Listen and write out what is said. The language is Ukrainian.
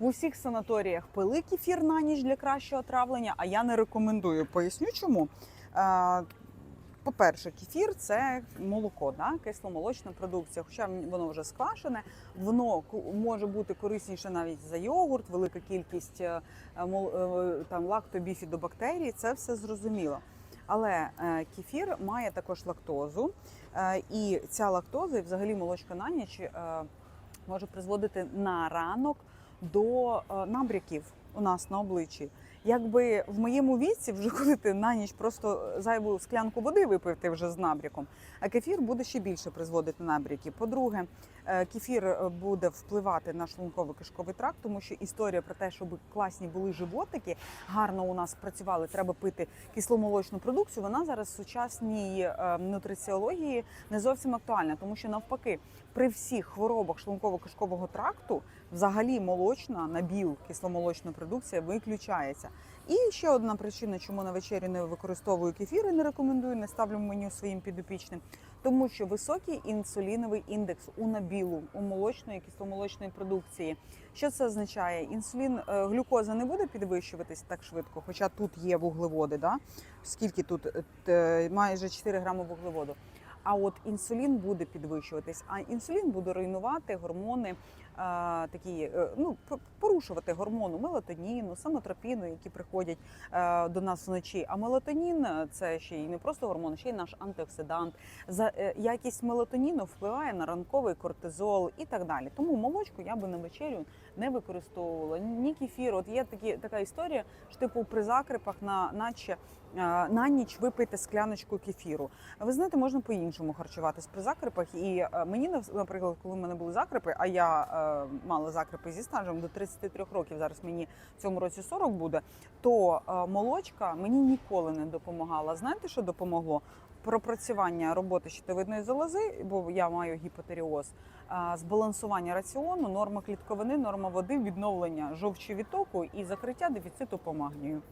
В усіх санаторіях пили кефір на ніч для кращого травлення, а я не рекомендую. Поясню чому. Е, По-перше, кефір це молоко, да? кисломолочна продукція. Хоча воно вже сквашене, воно може бути корисніше навіть за йогурт, велика кількість е, е, там лактобіфідобактерій, це все зрозуміло. Але кефір має також лактозу, і ця лактоза, і взагалі молочка на ніч може призводити на ранок до е, набряків у нас на обличчі. Якби в моєму віці, вже коли ти на ніч просто зайву склянку води випив, ти вже з набряком, а кефір буде ще більше призводити набряки. По-друге, е, кефір е, буде впливати на шлунково-кишковий тракт, тому що історія про те, щоб класні були животики, гарно у нас працювали, треба пити кисломолочну продукцію. Вона зараз в сучасній е, нутриціології не зовсім актуальна, тому що навпаки, при всіх хворобах шлунково-кишкового тракту взагалі молочна набіл кисломолочна продукція виключається. І ще одна причина, чому на вечері не використовую кефір і не рекомендую, не ставлю в меню своїм підопічним, тому що високий інсуліновий індекс у набілу, у молочної кисломолочної продукції. Що це означає? Інсулін, е, глюкоза не буде підвищуватись так швидко, хоча тут є вуглеводи. Да? Скільки тут Е, майже 4 грами вуглеводу. А от інсулін буде підвищуватись, а інсулін буде руйнувати гормони, а, такі е, ну порушувати гормону мелатоніну, самотропіну, які приходять е, до нас вночі. А мелатонін е, це ще й не просто гормон, ще й наш антиоксидант. За е, якість мелатоніну впливає на ранковий кортизол і так далі. Тому молочку я би на вечерю не використовувала. Ні кефір. От є такі така історія, що типу при закрипах на наче. Е, На ніч випийте скляночку кефіру. Ви знаєте, можна по-іншому харчуватись при закрипах. І е, мені, наприклад, коли в мене були закрипи, а я е, мала закрипи зі стажем до 33 років, зараз мені в цьому році 40 буде, то молочка мені ніколи не допомагала. Знаєте, що допомогло? Пропрацювання роботи щитовидної залози, бо я маю гіпотеріоз, збалансування раціону, норма клітковини, норма води, відновлення жовчовідтоку і закриття дефіциту по магнію.